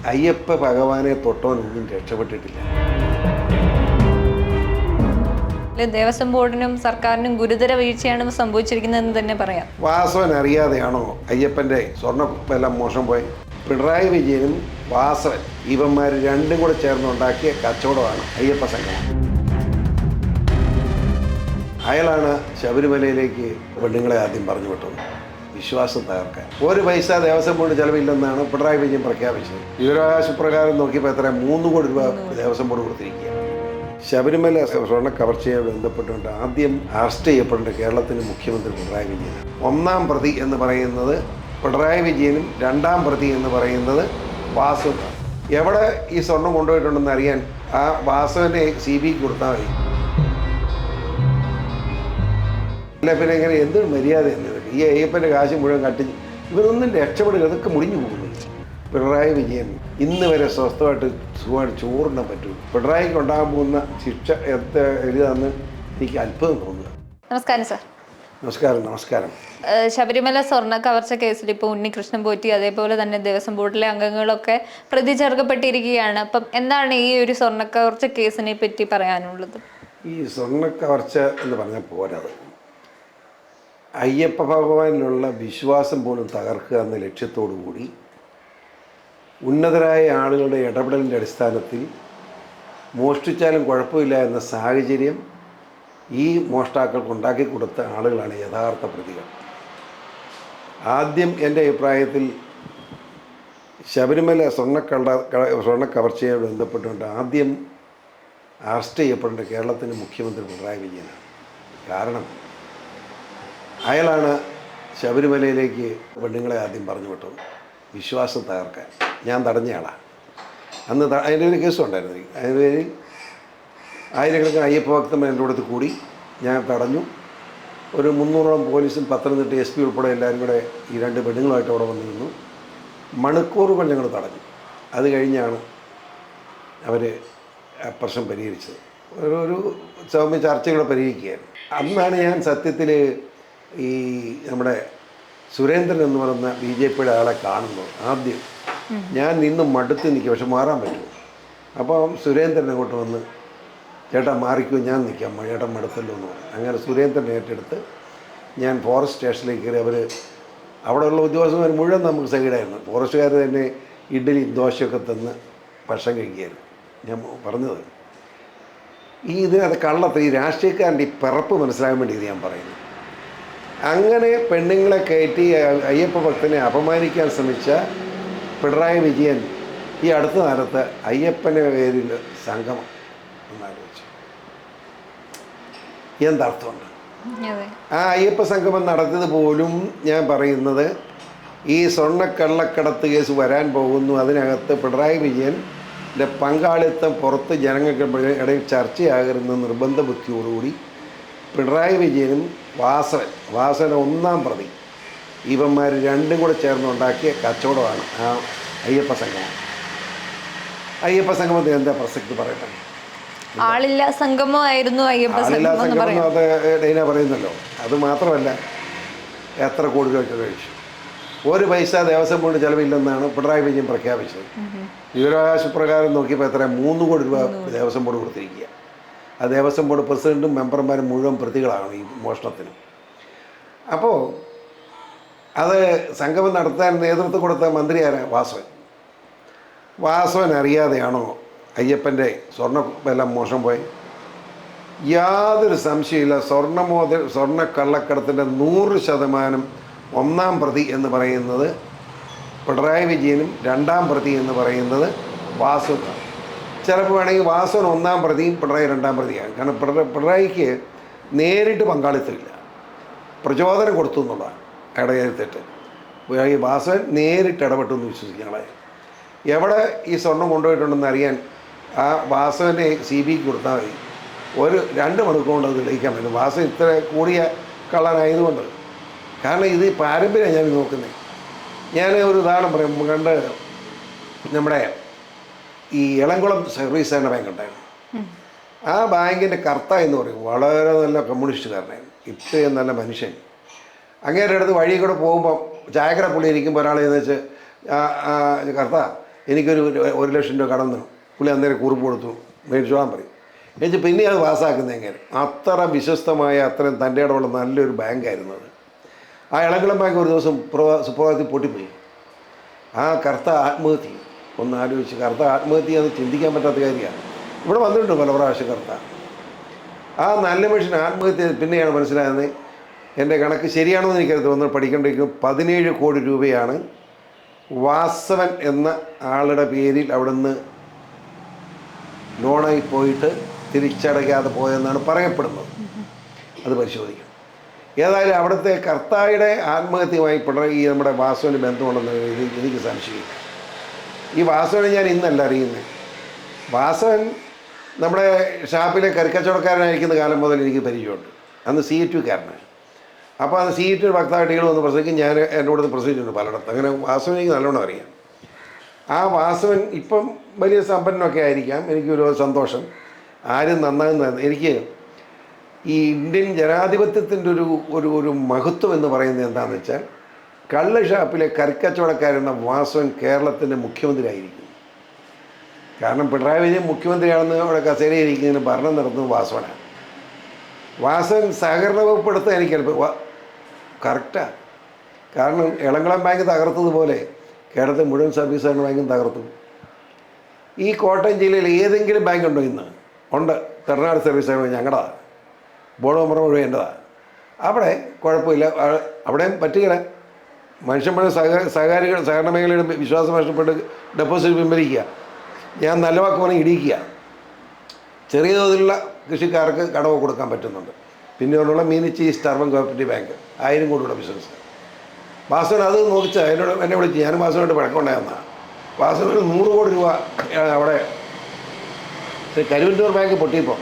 അയ്യപ്പ ഭഗവാനെ തൊട്ടവനൊന്നും രക്ഷപ്പെട്ടിട്ടില്ല. ദേവസ്വം ബോർഡിനും സർക്കാരിനും ഗുരുതര വീഴ്ചയാണ് സംഭവിച്ചിരിക്കുന്നതെന്ന് തന്നെ പറയാം. വാസവൻ അറിയാതെയാണോ അയ്യപ്പന്റെ സ്വർണ എല്ലാം മോശം പോയി? പിണറായി വിജയനും വാസവൻ ഇവന്മാര് രണ്ടും കൂടെ ചേർന്നുണ്ടാക്കിയ കച്ചവടമാണ് അയ്യപ്പ സംഘം അയാളാണ് ശബരിമലയിലേക്ക് പെണ്ണുങ്ങളെ ആദ്യം പറഞ്ഞു വിട്ടത്. വിശ്വാസം തകർക്കാൻ. ഒരു പൈസ ദേവസ്വം ബോർഡ് ചെലവില്ലെന്നാണ് പിണറായി വിജയൻ പ്രഖ്യാപിച്ചത്. വിവരാവകാശ പ്രകാരം നോക്കിയപ്പോൾ എത്ര മൂന്ന് കോടി രൂപ ദേവസ്വം ബോർഡ് കൊടുത്തിരിക്കുക ശബരിമല സ്വർണ കവർച്ചയെ ബന്ധപ്പെട്ടുകൊണ്ട് ആദ്യം അറസ്റ്റ് ചെയ്യപ്പെടേണ്ട കേരളത്തിന്റെ മുഖ്യമന്ത്രി പിണറായി വിജയൻ ഒന്നാം പ്രതി എന്ന് പറയുന്നത് പിണറായി വിജയനും രണ്ടാം പ്രതി എന്ന് പറയുന്നത് വാസു എവിടെ ഈ സ്വർണം കൊണ്ടുപോയിട്ടുണ്ടെന്ന് അറിയാൻ ആ വാസുവിനെ സി ബി കൊടുത്താൽ മതി. അല്ല പിന്നെ ഇങ്ങനെ എന്ത് മര്യാദ എന്ന് ഇതൊക്കെ? ഈ അയ്യപ്പന്റെ കാശ് മുഴുവൻ കട്ടി ഇവരൊന്നും രക്ഷപ്പെടുക ഇതൊക്കെ മുടിഞ്ഞു പോകുന്നു. പിണറായി വിജയൻ ഇന്ന് വരെ സ്വസ്ഥമായിട്ട് സുഖമായിട്ട് ചോറിടാൻ പറ്റൂ. പിണറായിക്ക് ഉണ്ടാകാൻ പോകുന്ന ശിക്ഷ എത്ര എഴുതാന്ന് എനിക്ക് അത്ഭുതം തോന്നുക നമസ്കാരം സർ. നമസ്കാരം നമസ്കാരം. ശബരിമല സ്വർണ കവർച്ച കേസിൽ ഇപ്പോൾ ഉണ്ണികൃഷ്ണൻ പോറ്റി അതേപോലെ തന്നെ ദേവസ്വം ബോർഡിലെ അംഗങ്ങളൊക്കെ പ്രതി ചേർക്കപ്പെട്ടിരിക്കുകയാണ് അപ്പം എന്താണ് ഈ ഒരു സ്വർണ കവർച്ച കേസിനെ പറ്റി പറയാനുള്ളത്? ഈ സ്വർണ കവർച്ച എന്ന് പറഞ്ഞാൽ പോരാത് അയ്യപ്പ ഭഗവാനിലുള്ള വിശ്വാസം പോലും തകർക്കുക എന്ന ലക്ഷ്യത്തോടു കൂടി ഉന്നതരായ ആളുകളുടെ ഇടപെടലിന്റെ അടിസ്ഥാനത്തിൽ മോഷ്ടിച്ചാലും കുഴപ്പമില്ല എന്ന സാഹചര്യം ഈ മോഷ്ടാക്കൾക്ക് ഉണ്ടാക്കി കൊടുത്ത ആളുകളാണ് യഥാർത്ഥ പ്രതികൾ. ആദ്യം എന്റെ അഭിപ്രായത്തിൽ ശബരിമല സ്വർണക്കള്ള സ്വർണ കവർച്ചയുമായി ബന്ധപ്പെട്ടുകൊണ്ട് ആദ്യം അറസ്റ്റ് ചെയ്യപ്പെടേണ്ട കേരളത്തിന്റെ മുഖ്യമന്ത്രി പിണറായി വിജയനാണ്. കാരണം അയാളാണ് ശബരിമലയിലേക്ക് പെണ്ണുങ്ങളെ ആദ്യം പറഞ്ഞു വിട്ടത്. വിശ്വാസം തകർക്കാൻ. ഞാൻ തടഞ്ഞയാളാണ് അന്ന് അതിന്റെ ഒരു കേസും ഉണ്ടായിരുന്നു അതിന് പേരിൽ ആയിരക്കണക്കിന് അയ്യപ്പ ഭക്തന്മാർ എന്റെ അടുത്ത് കൂടി ഞാൻ തടഞ്ഞു. ഒരു മുന്നൂറോളം പോലീസും പത്തനംതിട്ട എസ് പി ഉൾപ്പെടെ എല്ലാവരും കൂടെ ഈ രണ്ട് പെണ്ണുങ്ങളുമായിട്ട് അവിടെ വന്നിരുന്നു. മണിക്കൂറുകൾ ഞങ്ങൾ തടഞ്ഞു. അത് കഴിഞ്ഞാണ് അവർ പ്രശ്നം പരിഹരിച്ചത്. ഒരു ഒരു സൗമ്യ ചർച്ചകളെ പരിഹരിക്കുകയായിരുന്നു. അന്നാണ് ഞാൻ സത്യത്തിൽ ഈ നമ്മുടെ സുരേന്ദ്രൻ എന്ന് പറയുന്ന ബി ജെ പിയുടെ ആളെ കാണുന്നു ആദ്യം ഞാൻ നിന്ന് മടുത്ത് നിൽക്കും പക്ഷെ മാറാൻ പറ്റുമോ? അപ്പം സുരേന്ദ്രൻ അങ്ങോട്ട് വന്ന് ചേട്ടാ മാറിക്കോ ഞാൻ നിൽക്കാം. ചേട്ടൻ മടുത്തല്ലോ എന്ന് പറഞ്ഞു. അങ്ങനെ സുരേന്ദ്രൻ ഏറ്റെടുത്ത് ഞാൻ ഫോറസ്റ്റ് സ്റ്റേഷനിലേക്ക് കയറി. അവർ അവിടെയുള്ള ഉദ്യോഗസ്ഥന്മാർ മുഴുവൻ നമുക്ക് സൈഡായിരുന്നു ഫോറസ്റ്റുകാർ തന്നെ ഇഡ്ഡലി ദോശയൊക്കെ തന്ന് ഭക്ഷണം കഴിക്കുകയായിരുന്നു. ഞാൻ പറഞ്ഞത്. ഈ ഇതിനകത്ത് കള്ളത്ത് ഈ രാഷ്ട്രീയക്കാരന്റെ ഈ പിറപ്പ് മനസ്സിലാകാൻ വേണ്ടി ഇത് ഞാൻ പറയുന്നു. അങ്ങനെ പെണ്ണുങ്ങളെ കയറ്റി അയ്യപ്പ ഭക്തനെ അപമാനിക്കാൻ ശ്രമിച്ച പിണറായി വിജയൻ ഈ അടുത്ത കാലത്ത് അയ്യപ്പന്റെ പേരിൽ സംഗമം എന്നാലോചിച്ചു എന്തർത്ഥമുണ്ട് ആ അയ്യപ്പ സംഗമം നടത്തിയത് പോലും ഞാൻ പറയുന്നത് ഈ സ്വർണ കള്ളക്കടത്ത് കേസ് വരാൻ പോകുന്നു. അതിനകത്ത് പിണറായി വിജയന്റെ പങ്കാളിത്തം പുറത്ത് ജനങ്ങൾക്ക് ഇടയിൽ ചർച്ചയാകരുന്ന നിർബന്ധ ബുദ്ധിയോടുകൂടി പിണറായി വിജയനും വാസവൻ വാസവൻ ഒന്നാം പ്രതി. ഇവന്മാർ രണ്ടും കൂടെ ചേർന്നുണ്ടാക്കിയ കച്ചവടമാണ് ആ അയ്യപ്പ സംഗമം. അയ്യപ്പ സംഗമത്തിന് എന്താ പ്രസക്തി പറയട്ടെ? ആളില്ല സംഗമമായിരുന്നു അയ്യപ്പ സംഗമം അത് ഡൈന പറയുന്നല്ലോ. അത് മാത്രമല്ല എത്ര കോടി രൂപ കഴിച്ചു. ഒരു പൈസ ദേവസ്വം ബോർഡ് ചെലവില്ലെന്നാണ് പിണറായി വിജയൻ പ്രഖ്യാപിച്ചത്. വിവരാവകാശ പ്രകാരം നോക്കിയപ്പോൾ എത്ര മൂന്ന് കോടി രൂപ ദേവസ്വം ബോർഡ് കൊടുത്തിരിക്കുക ദേവസ്വം ബോർഡ് പ്രസിഡന്റും മെമ്പർമാരും മുഴുവൻ പ്രതികളാണ് ഈ മോഷണത്തിന്. അപ്പോൾ അത് സംഗമം നടത്താൻ നേതൃത്വം കൊടുത്ത മന്ത്രി വാസവൻ. വാസവൻ അറിയാതെയാണോ അയ്യപ്പന്റെ സ്വർണ എല്ലാം മോഷണം പോയി? യാതൊരു സംശയമില്ല സ്വർണമോദ സ്വർണ കള്ളക്കടത്തിന്റെ നൂറ് ശതമാനം ഒന്നാം പ്രതി എന്ന് പറയുന്നത് പിണറായി വിജയനും രണ്ടാം പ്രതി എന്ന് പറയുന്നത് വാസുവാണ് ചിലപ്പോൾ വേണമെങ്കിൽ വാസവൻ ഒന്നാം പ്രതിയും പിണറായി രണ്ടാം പ്രതിയാണ്. കാരണം പിണറ പിണറായിക്ക് നേരിട്ട് പങ്കാളിത്തമില്ല. പ്രചോദനം കൊടുത്തു എന്നുള്ളതാണ് അയാളുടെ തെറ്റ്. ഈ വാസവൻ നേരിട്ട് ഇടപെട്ടു എന്ന് വിശ്വസിക്കുന്നത് എവിടെ ഈ സ്വർണം കൊണ്ടുപോയിട്ടുണ്ടെന്ന് അറിയാൻ ആ വാസവനെ സി ബിക്ക് കൊടുത്താൽ മതി. ഒരു രണ്ട് മണിക്കൂർ കൊണ്ട് അത് തെളിയിക്കാൻ പറ്റും. വാസവൻ ഇത്ര കൂടിയ കള്ളനായതുകൊണ്ട്. കാരണം ഇത് പാരമ്പര്യം ഞാൻ നോക്കുന്നത്. ഞാൻ ഒരു ഉദാഹരണം പറയാം. കണ്ട് നമ്മുടെ ഈ ഇളംകുളം സർവീസ് സഹകരണ ബാങ്ക് ഉണ്ടായിരുന്നു. ആ ബാങ്കിന്റെ കർത്ത എന്ന് പറയും വളരെ നല്ല കമ്മ്യൂണിസ്റ്റുകാരനായിരുന്നു ഇത്രയും നല്ല മനുഷ്യൻ. അങ്ങേരുടെ അടുത്ത് വഴി കൂടെ പോകുമ്പോൾ ചായക്കട പുള്ളി ഇരിക്കുമ്പോൾ ഒരാൾ എന്ന് വെച്ച് കർത്ത എനിക്കൊരു ഒരു- ലക്ഷം രൂപ കടന്നു പുള്ളി അന്നേരം കുറിപ്പ് കൊടുത്തു മേടിച്ചോളാൻ പറയും. എന്നിട്ട് പിന്നെ അത് പാസ്സാക്കുന്നത് എങ്ങനെ അത്ര വിശ്വസ്തമായ അത്രയും തന്റെ ഇടമുള്ള നല്ലൊരു ബാങ്കായിരുന്നു അത്. ആ ഇളങ്കുളം ബാങ്ക് ഒരു ദിവസം പ്രഭാ- സുപ്രഭാതത്തിൽ പൊട്ടിപ്പോയി. ആ കർത്ത ആത്മഹത്യ. ഒന്ന് ആലോചിച്ച് കറുത്ത ആത്മഹത്യ അത് ചിന്തിക്കാൻ പറ്റാത്ത കാര്യമാണ്. ഇവിടെ വന്നിട്ടുണ്ട് പല പ്രാവശ്യം കറുത്ത ആ നല്ല മനുഷ്യൻ ആത്മഹത്യ പിന്നെയാണ് മനസ്സിലായത് എന്റെ കണക്ക് ശരിയാണെന്ന് എനിക്ക് എനിക്കറിയാം ഒന്ന് പഠിക്കേണ്ടിരിക്കും. പതിനേഴ് കോടി രൂപയാണ് വാസവൻ എന്ന ആളുടെ പേരിൽ അവിടുന്ന് ലോണായി പോയിട്ട് തിരിച്ചടയ്ക്കാതെ പോയെന്നാണ് പറയപ്പെടുന്നത്. അത് പരിശോധിക്കണം. ഏതായാലും അവിടുത്തെ കർത്തായുടെ ആത്മഹത്യയുമായി പിണറായി നമ്മുടെ വാസുവിന് ബന്ധമുണ്ടെന്ന് എനിക്ക് സംശയമില്ല ഈ വാസവനെ ഞാൻ ഇന്നല്ല അറിയുന്നത് വാസവൻ നമ്മുടെ ഷാപ്പിലെ കരിക്കച്ചവടക്കാരനായിരിക്കുന്ന കാലം മുതൽ എനിക്ക് പരിചയമുണ്ട്. അന്ന് സി എ കാരനാണ്. അപ്പോൾ അത് സി ടു ഭക്താട്ടികൾ വന്ന് പ്രസംഗിക്കും ഞാൻ എന്റെ കൂടെ പ്രസംഗിച്ചിട്ടുണ്ട് പലയിടത്ത്. അങ്ങനെ വാസവൻ എനിക്ക് നല്ലോണം അറിയാം. ആ വാസവൻ ഇപ്പം വലിയ സമ്പന്നൊക്കെ ആയിരിക്കാം. എനിക്കൊരു സന്തോഷം. ആരും നന്നാകുന്ന എനിക്ക് ഈ ഇന്ത്യൻ ജനാധിപത്യത്തിന്റെ ഒരു ഒരു ഒരു മഹത്വം എന്ന് പറയുന്നത് എന്താണെന്ന് വെച്ചാൽ കള്ള് ഷാപ്പിലെ കരിക്കച്ചവടക്കാരെന്ന വാസവൻ കേരളത്തിന്റെ മുഖ്യമന്ത്രി ആയിരിക്കും കാരണം പിണറായി വിജയൻ മുഖ്യമന്ത്രിയാണെന്ന് അവിടെ കസേരയിരിക്കുന്നതിന് ഭരണം നടത്തുന്നത് വാസവനാണ്. വാസവൻ സഹകരണ വകുപ്പ് എടുത്താൽ എനിക്ക് കറക്റ്റാണ് കാരണം ഇളംകുളം ബാങ്ക് തകർത്തതുപോലെ കേരളത്തിൽ മുഴുവൻ സർവീസ് സഹകരണ ബാങ്കും തകർത്തു. ഈ കോട്ടയം ജില്ലയിൽ ഏതെങ്കിലും ബാങ്ക് ഉണ്ടോ ഇന്ന്? ഉണ്ട്. തെരഞ്ഞെടുപ്പ് സർവീസ് സഹകരണ ഞങ്ങളുടേതാണ് മെമ്പർ മുഴുവൻ എന്റെതാണ് അവിടെ കുഴപ്പമില്ല. അവിടെയും പറ്റുകയില്ല മനുഷ്യൻ മുഴുവൻ സഹ സഹകാരികൾ സഹകരണ മേഖലയുടെ വിശ്വാസം നഷ്ടപ്പെട്ട് ഡെപ്പോസിറ്റ് പിൻവലിക്കുക. ഞാൻ നല്ല വാക്ക് പറഞ്ഞ് ഇടിക്കുക ചെറിയ തോതിലുള്ള കൃഷിക്കാർക്ക് കടവ് കൊടുക്കാൻ പറ്റുന്നുണ്ട്. പിന്നെ ഒന്നുള്ള മീനിച്ചി സ്റ്റർബൻ കോപ്പറേറ്റീവ് ബാങ്ക് ആയിരം കോടിയുള്ള ബിസിനസ് വാസവൻ അത് നോക്കിച്ച എന്നോട് എന്നെ വിളിച്ച്. ഞാൻ വാസവനായിട്ട് പഴക്കമുണ്ടായിരുന്നതാണ് വാസവന് നൂറ് കോടി രൂപ അവിടെ കരുവന്നൂർ ബാങ്ക് പൊട്ടിയപ്പോൾ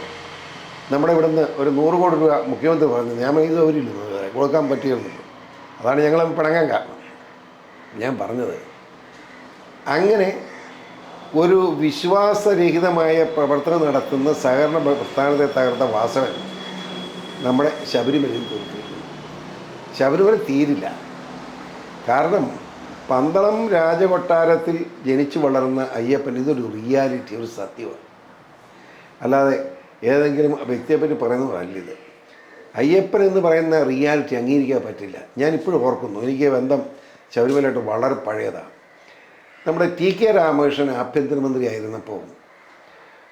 നമ്മുടെ ഇവിടുന്ന് ഒരു നൂറ് കോടി രൂപ മുഖ്യമന്ത്രി പറഞ്ഞു. ഞാൻ ഇത് അവരില്ല കൊടുക്കാൻ പറ്റിയിരുന്നില്ല അതാണ് ഞങ്ങൾ പിണങ്ങാൻ കാരണം ഞാൻ പറഞ്ഞത്. അങ്ങനെ ഒരു വിശ്വാസരഹിതമായ പ്രവർത്തനം നടത്തുന്ന സഹകരണ പ്രസ്ഥാനത്തെ തകർത്ത വാസവൻ നമ്മുടെ ശബരിമലയിൽ തീർത്തു ശബരിമല തീരില്ല. കാരണം പന്തളം രാജകൊട്ടാരത്തിൽ ജനിച്ചു വളർന്ന അയ്യപ്പൻ ഇതൊരു റിയാലിറ്റി ഒരു സത്യമാണ്. അല്ലാതെ ഏതെങ്കിലും വ്യക്തിയെപ്പറ്റി പറയുന്നതല്ല ഇത്. അയ്യപ്പൻ എന്ന് പറയുന്ന റിയാലിറ്റി അംഗീകരിക്കാൻ പറ്റില്ല. ഞാൻ ഇപ്പോഴും ഓർക്കുന്നു. എനിക്ക് ബന്ധം ശബരിമലയായിട്ട് വളരെ പഴയതാണ് നമ്മുടെ ടി കെ രാമകൃഷ്ണൻ ആഭ്യന്തരമന്ത്രി ആയിരുന്നപ്പോൾ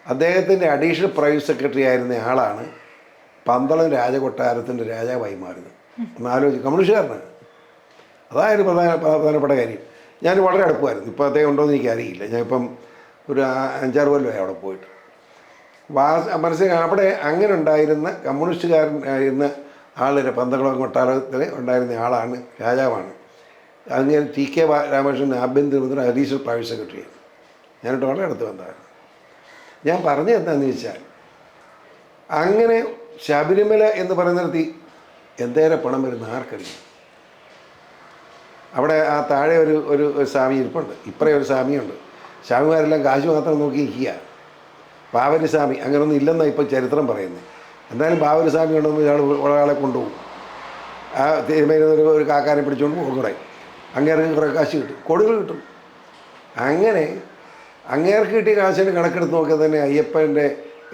അദ്ദേഹത്തിന്റെ അഡീഷണൽ പ്രൈവറ്റ് സെക്രട്ടറി ആയിരുന്ന ആളാണ് പന്തളം രാജകൊട്ടാരത്തിന്റെ രാജാവായി മാറിയത്. ഒന്ന് ആലോചിച്ച് കമ്മ്യൂണിസ്റ്റുകാരനാണ്. അതായിരുന്നു പ്രധാന പ്രധാനപ്പെട്ട കാര്യം. ഞാൻ വളരെ അടുപ്പമായിരുന്നു. ഇപ്പോൾ അദ്ദേഹം ഉണ്ടോ എന്ന് എനിക്കറിയില്ല ഞാനിപ്പം ഒരു അഞ്ചാറ് കൊല്ലമായി അവിടെ പോയിട്ട്. വാ മനസ്സിലായി അവിടെ അങ്ങനെ ഉണ്ടായിരുന്ന കമ്മ്യൂണിസ്റ്റുകാരൻ ആയിരുന്ന ആളിനെ പന്തകളോ കൊട്ടാരത്തിൽ ഉണ്ടായിരുന്ന ആളാണ് രാജാവാണ്. അങ്ങനെ ടി കെ രാമകൃഷ്ണൻ ആഭ്യന്തരമന്ത്രി ഹരീശ്വർ പ്രൈവറ്റ് സെക്രട്ടറിയാണ് ഞാനിട്ട് വളരെ അടുത്ത് വന്നതാണ്. ഞാൻ പറഞ്ഞു എന്താണെന്ന് വെച്ചാൽ അങ്ങനെ ശബരിമല എന്ന് പറയുന്ന നിർത്തി എന്തേരെ പണം വരുന്ന ആർക്കറിയാം? അവിടെ ആ താഴെ ഒരു ഒരു സ്വാമി ഇരിപ്പുണ്ട്. ഇപ്പറേ ഒരു സ്വാമിയുണ്ട്. സ്വാമിമാരെല്ലാം കാശ് മാത്രം നോക്കി നിൽക്കുക ബാവരി സ്വാമി അങ്ങനെയൊന്നും ഇല്ലെന്നാണ് ഇപ്പോൾ ചരിത്രം പറയുന്നത് എന്തായാലും ബാബരിസ്വാമി ഉണ്ടെന്ന് ഇയാൾ ഒരാളെ കൊണ്ടുപോകും. ആ തിരുമേനി ഒരു കാക്കാനെ പിടിച്ചുകൊണ്ട് പോകും കുറേ. അങ്ങേർക്ക് കുറേ കാശ് കിട്ടും. കൊടുകൾ കിട്ടും. അങ്ങനെ അങ്ങേർക്ക് കിട്ടിയ കാശിന് കണക്കെടുത്ത് നോക്കിയാൽ തന്നെ അയ്യപ്പന്റെ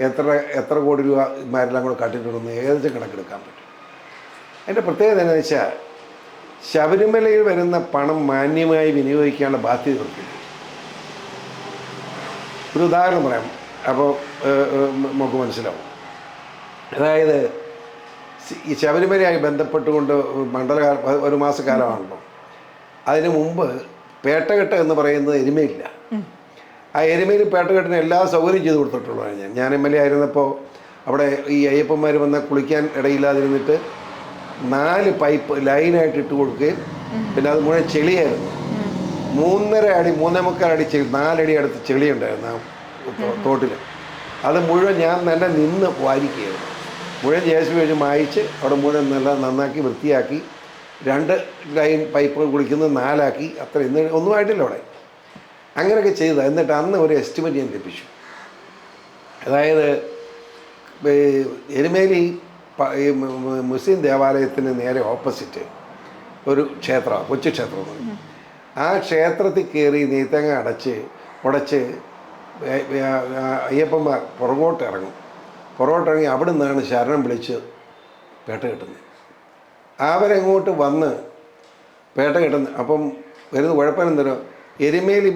എത്ര എത്ര കോടി രൂപ മാരെല്ലാം കൂടെ കട്ടിട്ടുണ്ടെന്ന് ഏകദേശം കണക്കെടുക്കാൻ പറ്റും. അതിന്റെ പ്രത്യേകത എന്താണെന്ന് വെച്ചാൽ ശബരിമലയിൽ വരുന്ന പണം മാന്യമായി വിനിയോഗിക്കാനുള്ള ബാധ്യത ഇവർക്കില്ല ഒരു ഉദാഹരണം പറയാം. അപ്പോൾ നമുക്ക് മനസ്സിലാവും. അതായത് ഈ ശബരിമലയായി ബന്ധപ്പെട്ടുകൊണ്ട് മണ്ഡലകാല ഒരു മാസക്കാലമാണല്ലോ. അതിന് മുമ്പ് പേട്ടകെട്ട് എന്ന് പറയുന്നത് എരുമയില്ല. ആ എരുമയിൽ പേട്ടകെട്ടിന് എല്ലാ സൗകര്യം ചെയ്തു കൊടുത്തിട്ടുള്ളതാണ് ഞാൻ. ഞാൻ എം എൽ എ ആയിരുന്നപ്പോൾ അവിടെ ഈ അയ്യപ്പന്മാർ വന്ന് കുളിക്കാൻ ഇടയില്ലാതിരുന്നിട്ട് നാല് പൈപ്പ് ലൈനായിട്ട് ഇട്ട് കൊടുക്കുകയും പിന്നെ അത് മുഴുവൻ ചെളിയായിരുന്നു. മൂന്നര അടി മൂന്നേ മുക്കാൽ അടി ചെളി നാലടി അടുത്ത് ചെളി ഉണ്ടായിരുന്നു ആ തോ- തോട്ടിൽ അത് മുഴുവൻ ഞാൻ തന്നെ നിന്ന് വാരിക്കുകയായിരുന്നു മുഴുവൻ ജെ ബി മായിച്ച് അവിടെ മുഴുവൻ നല്ല നന്നാക്കി വൃത്തിയാക്കി രണ്ട് ലൈൻ പൈപ്പ് കുളിക്കുന്നത് നാലാക്കി. അത്ര ഇന്ന് ഒന്നും ആയിട്ടില്ല അവിടെ. അങ്ങനെയൊക്കെ ചെയ്ത. എന്നിട്ട് അന്ന് ഒരു എസ്റ്റിമേറ്റ് ഞാൻ ലഭിച്ചു. അതായത് എരുമേലി മുസ്ലിം ദേവാലയത്തിന് നേരെ ഓപ്പോസിറ്റ് ഒരു ക്ഷേത്രമാണ് കൊച്ചു ക്ഷേത്രം എന്ന് പറയും. ആ ക്ഷേത്രത്തിൽ കയറി നെയ്ത്തങ്ങ അടച്ച് ഉടച്ച് അയ്യപ്പന്മാർ പുറകോട്ട് ഇറങ്ങും പുറകോട്ട് ഇറങ്ങി അവിടെ നിന്നാണ് ശരണം വിളിച്ച് പേട്ട കെട്ടുന്നത്. അവരെങ്ങോട്ട് വന്ന് പേട്ട കെട്ടുന്നത് അപ്പം വരുന്ന കുഴപ്പം എന്തോ എരുമേലി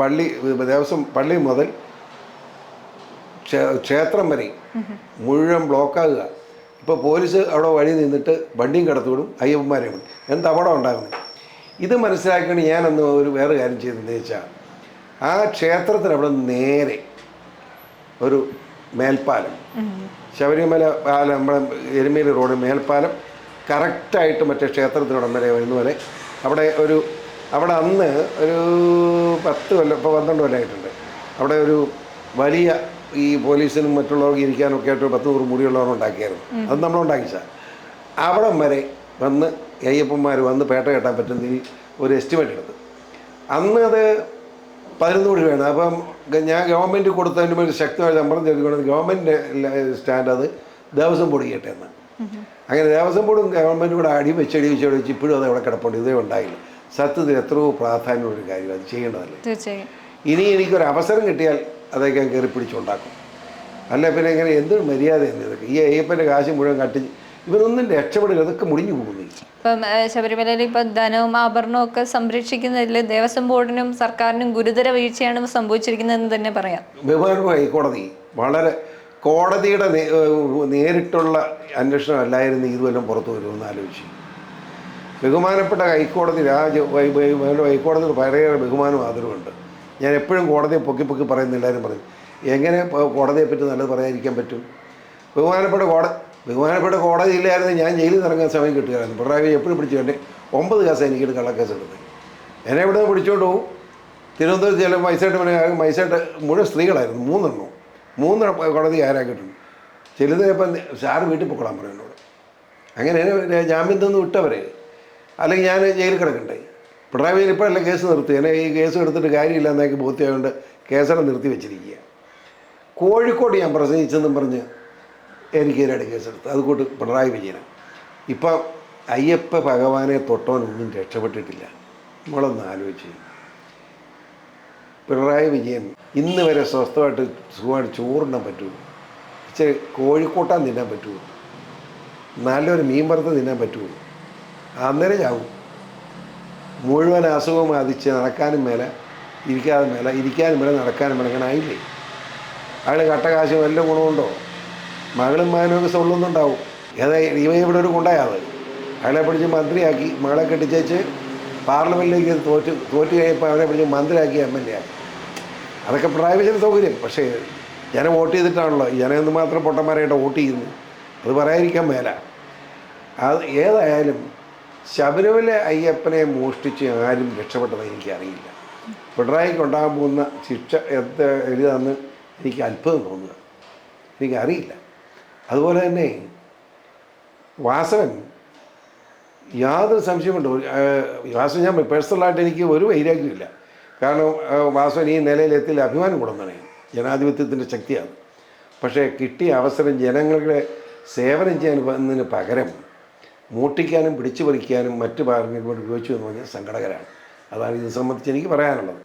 പള്ളി ദേവസ്വം പള്ളി മുതൽ ക്ഷേത്രം വരെ മുഴുവൻ ബ്ലോക്കാകുക. ഇപ്പോൾ പോലീസ് അവിടെ വഴി നിന്നിട്ട് വണ്ടിയും കടത്തുവിടും അയ്യപ്പന്മാരെ വിടും. എന്ത് അപകടം ഉണ്ടാകുന്നത് ഇത് മനസ്സിലാക്കിയാണ് ഞാനന്ന് ഒരു വേറെ കാര്യം ചെയ്തതെന്ന് വെച്ചാൽ ആ ക്ഷേത്രത്തിന് അവിടെ നേരെ ഒരു മേൽപ്പാലം. ശബരിമല പാലം നമ്മുടെ എരുമേലി റോഡ് മേൽപ്പാലം കറക്റ്റായിട്ട് മറ്റേ ക്ഷേത്രത്തിനോട് വരെ വരുന്ന പോലെ അവിടെ ഒരു അവിടെ അന്ന് ഒരു പത്ത് കൊല്ലം ഇപ്പോൾ പന്ത്രണ്ട് കൊല്ലമായിട്ടുണ്ട് അവിടെ ഒരു വലിയ ഈ പോലീസിനും മറ്റുള്ളവർക്ക് ഇരിക്കാനൊക്കെ ആയിട്ട് ഒരു പത്ത് നൂറ് മുറിയുള്ളവർ ഉണ്ടാക്കിയായിരുന്നു. അത് നമ്മൾ ഉണ്ടാക്കിച്ച അവിടം വരെ വന്ന് അയ്യപ്പന്മാർ വന്ന് പേട്ട കെട്ടാൻ പറ്റുന്ന ഈ ഒരു എസ്റ്റിമേറ്റ് എടുത്ത്. അന്ന് അത് പതിനൊന്ന് കോടി വേണം. അപ്പം ഞാൻ ഗവൺമെന്റ് കൊടുത്തതിന് വേണ്ടി ശക്തമായ സമ്മർദ്ദം ചെയ്തുകൊണ്ട് ഗവൺമെന്റ് സ്റ്റാൻഡ് അത് ദേവസ്വം ബോർഡ് കേട്ടെ എന്ന്. അങ്ങനെ ദേവസ്വം ബോർഡും ഗവൺമെന്റും കൂടെ അടി വെച്ചടി വെച്ചടി വെച്ച് ഇപ്പോഴും അത് അവിടെ കിടപ്പുണ്ട്. ഇതേ ഉണ്ടായില്ല സത്യത്തിൽ എത്രയോ പ്രാധാന്യമുള്ളൊരു കാര്യം അത് ചെയ്യേണ്ടതല്ലേ? ഇനി എനിക്കൊരു അവസരം കിട്ടിയാൽ അതൊക്കെ ഞാൻ കയറി പിടിച്ചുണ്ടാക്കും. അല്ല പിന്നെ ഇങ്ങനെ എന്തൊരു മര്യാദയാണ് ഇതൊക്കെ? ഈ അയ്യപ്പന്റെ കാശ് മുഴുവൻ കട്ടി ഇവരൊന്നും രക്ഷപ്പെടുക ഇതൊക്കെ മുടിഞ്ഞു പോകുന്നു. ഇപ്പം ശബരിമലയിൽ ഇപ്പൊ ധനവും ആഭരണവും ഒക്കെ സംരക്ഷിക്കുന്നതിൽ ദേവസ്വം ബോർഡിനും സർക്കാരിനും ഗുരുതര വീഴ്ചയാണ് സംഭവിച്ചിരിക്കുന്നതെന്ന് തന്നെ പറയാം. ബഹുമാനമായ ഹൈക്കോടതി വളരെ കോടതിയുടെ നേരിട്ടുള്ള അന്വേഷണം അല്ലായിരുന്നു ഇതുവല്ലം പുറത്തു വരുമെന്ന് ആലോചിച്ചു. ബഹുമാനപ്പെട്ട ഹൈക്കോടതി രാജ വൈ- വൈ- ബഹുമാനം ആദരവുണ്ട് ഞാൻ എപ്പോഴും കോടതിയെ പൊക്കി പൊക്കി പറയുന്ന എല്ലാവരും പറയും എങ്ങനെ കോടതിയെപ്പറ്റി കോടതിയെ പറ്റി നല്ലത് പറയാതിരിക്കാൻ പറ്റും? ബഹുമാനപ്പെട്ട കോട ബഹുമാനപ്പെട്ട കോടതി ഇല്ലായിരുന്നു ഞാൻ ജയിലിൽ നിന്ന് ഇറങ്ങാൻ സമയം കിട്ടുകയായിരുന്നു പിണറായി വിജയൻ എപ്പോഴും പിടിച്ചു കണ്ടേ ഒമ്പത് കേസ് എനിക്കിട്ട് കള്ളക്കേസ് എടുത്തത് എന്നെ ഇവിടെ നിന്ന് പിടിച്ചുകൊണ്ട് പോകും തിരുവനന്തപുരത്ത് ചില മൈസേട്ട് മനെ മൈസേട്ട് മുഴുവൻ സ്ത്രീകളായിരുന്നു മൂന്നെണ്ണം. മൂന്ന് കോടതി ആരാക്കിയിട്ടുണ്ട്. ചിലത് ഇപ്പം സാറ് വീട്ടിൽ പൊക്കോളാൻ പറയും എന്നോട്. അങ്ങനെ എന്നെ ജാമ്യം തന്നു വിട്ടവരെ. അല്ലെങ്കിൽ ഞാൻ ജയിലിൽ കിടക്കണ്ടേ? പിണറായി വിജയൻ ഇപ്പോഴല്ല കേസ് നിർത്തി. എന്നെ ഈ കേസ് എടുത്തിട്ട് കാര്യമില്ല എന്നൊക്കെ ബോധ്യമായതുകൊണ്ട് കേസവിടെ നിർത്തി വെച്ചിരിക്കുക കോഴിക്കോട് ഞാൻ പ്രസംഗിച്ചെന്നും പറഞ്ഞ് എനിക്കെതിരായിട്ട് കേസെടുത്ത് അതുകൊണ്ട് പിണറായി വിജയന. ഇപ്പം അയ്യപ്പ ഭഗവാനെ തൊട്ടോനൊന്നും രക്ഷപ്പെട്ടിട്ടില്ല. നമ്മളൊന്ന് ആലോചിച്ച് പിണറായി വിജയൻ ഇന്ന് വരെ സ്വസ്ഥമായിട്ട് സുഖമായിട്ട് ചോറിടാൻ പറ്റുമോ ഇച്ചിരി കോഴിക്കോട്ടാൻ തിന്നാൻ പറ്റുമോ നല്ലൊരു മീൻ വറുത്ത് തിന്നാൻ പറ്റുമോ അന്നേരം ചാവും. മുഴുവൻ അസുഖം ബാധിച്ച് നടക്കാനും മേലെ ഇരിക്കാതെ മേലെ ഇരിക്കാനും മേലെ നടക്കാനും മേലെ അങ്ങനെ ആയില്ലേ? അയാൾ കട്ടകാശും വല്ല ഗുണമുണ്ടോ? മകളും മകനൊക്കെ സൊള്ളുന്നുണ്ടാവും ഏതാ ഇവ ഇവിടെ ഒരു കൊണ്ടായത് അയാളെ പിടിച്ച് മന്ത്രിയാക്കി മകളെ കെട്ടിച്ചേച്ച് പാർലമെന്റിലേക്ക് തോറ്റ് തോറ്റ് കഴിയപ്പോൾ അവരെ പിടിച്ച് മന്ത്രിയാക്കി എം എൽ എ ആക്കി. അതൊക്കെ വിജയൻ സൗകര്യം. പക്ഷേ ജനം വോട്ട് ചെയ്തിട്ടാണല്ലോ ജനം എന്ന് മാത്രം പൊട്ടന്മാരായിട്ട് വോട്ട് ചെയ്യുന്നു അത് പറയാതിരിക്കാൻ മേല. അത് ഏതായാലും ശബരിമല അയ്യപ്പനെ മോഷ്ടിച്ച് ആരും രക്ഷപ്പെട്ടത് എനിക്കറിയില്ല പിണറായിക്ക് ഉണ്ടാകാൻ പോകുന്ന ശിക്ഷ എന്ത് എഴുതാന്ന് എനിക്ക് അത്ഭുതം തോന്നുക. എനിക്കറിയില്ല അതുപോലെ തന്നെ വാസവൻ യാതൊരു സംശയമുണ്ട്. വാസവൻ ഞാൻ പേഴ്സണലായിട്ട് എനിക്ക് ഒരു വൈരാഗ്യമില്ല കാരണം വാസവൻ ഈ നിലയിലെത്തിൽ അഭിമാനം കൊടുക്കണേ ജനാധിപത്യത്തിന്റെ ശക്തിയാണ്. പക്ഷേ കിട്ടിയ അവസരം ജനങ്ങളുടെ സേവനം ചെയ്യാൻ വന്നതിന് പകരം മൂട്ടിക്കാനും പിടിച്ചു പറിക്കാനും മറ്റു ഭാഗങ്ങളിൽ ഉപയോഗിച്ചു എന്ന് പറഞ്ഞാൽ സങ്കടകരമാണ്. അതാണ് ഇത് സംബന്ധിച്ച് എനിക്ക് പറയാനുള്ളത്.